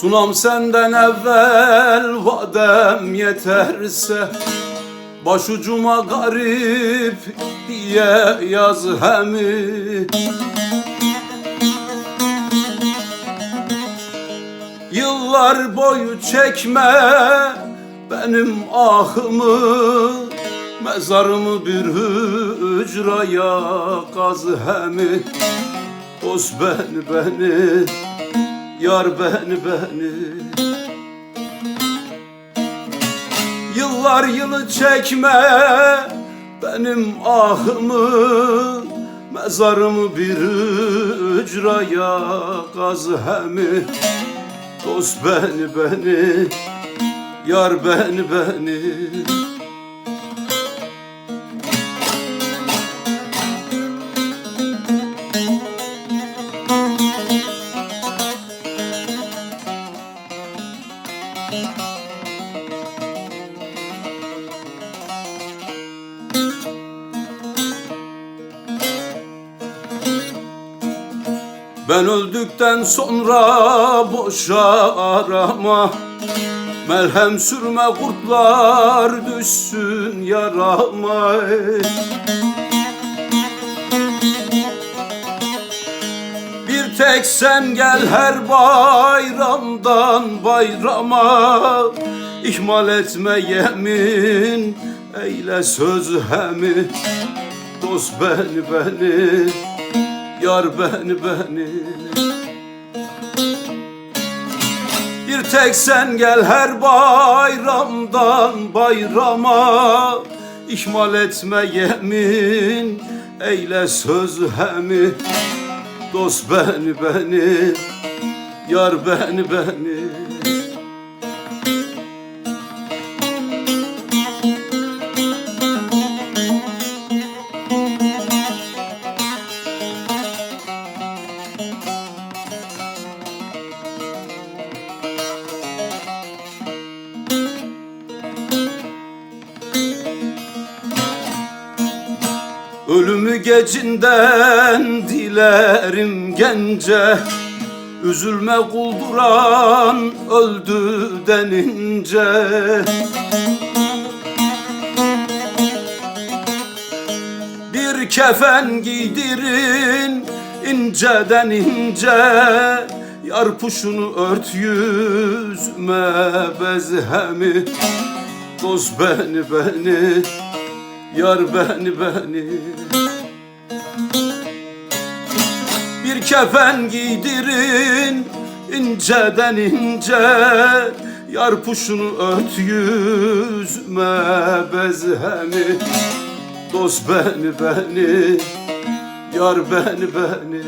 Sunam senden evvel vadem yeterse Başucuma garip diye yaz hemi. Yıllar boyu çekme benim ahımı Mezarımı bir hücraya kaz hemi. Dost beni beni Yar beni beni. Yıllar yılı çekme benim ahımı Mezarımı bir hücraya kaz hemi. Dost beni beni Yar beni beni Ben öldükten sonra boşa arama. Melhem sürme kurtlar düşsün yarama. Bir tek sen gel her bayramdan bayrama. İhmal etme yemin eyle söz hemi Dost beni beni Yar beni beni. Bir tek sen gel her bayramdan bayrama. İhmal etme yemin eyle söz hemi. Dost beni beni. Yar beni beni Ölümü gecinden dilerim gence. Üzülme kulduran öldü denince. Bir kefen giydirin inceden ince. Yar puşunu ört yüzme bezhemi. Dost beni beni Yar beni beni. Bir kefen giydirin inceden ince. Yar puşunu ört yüzme bezhemi Dost beni beni. Yar beni beni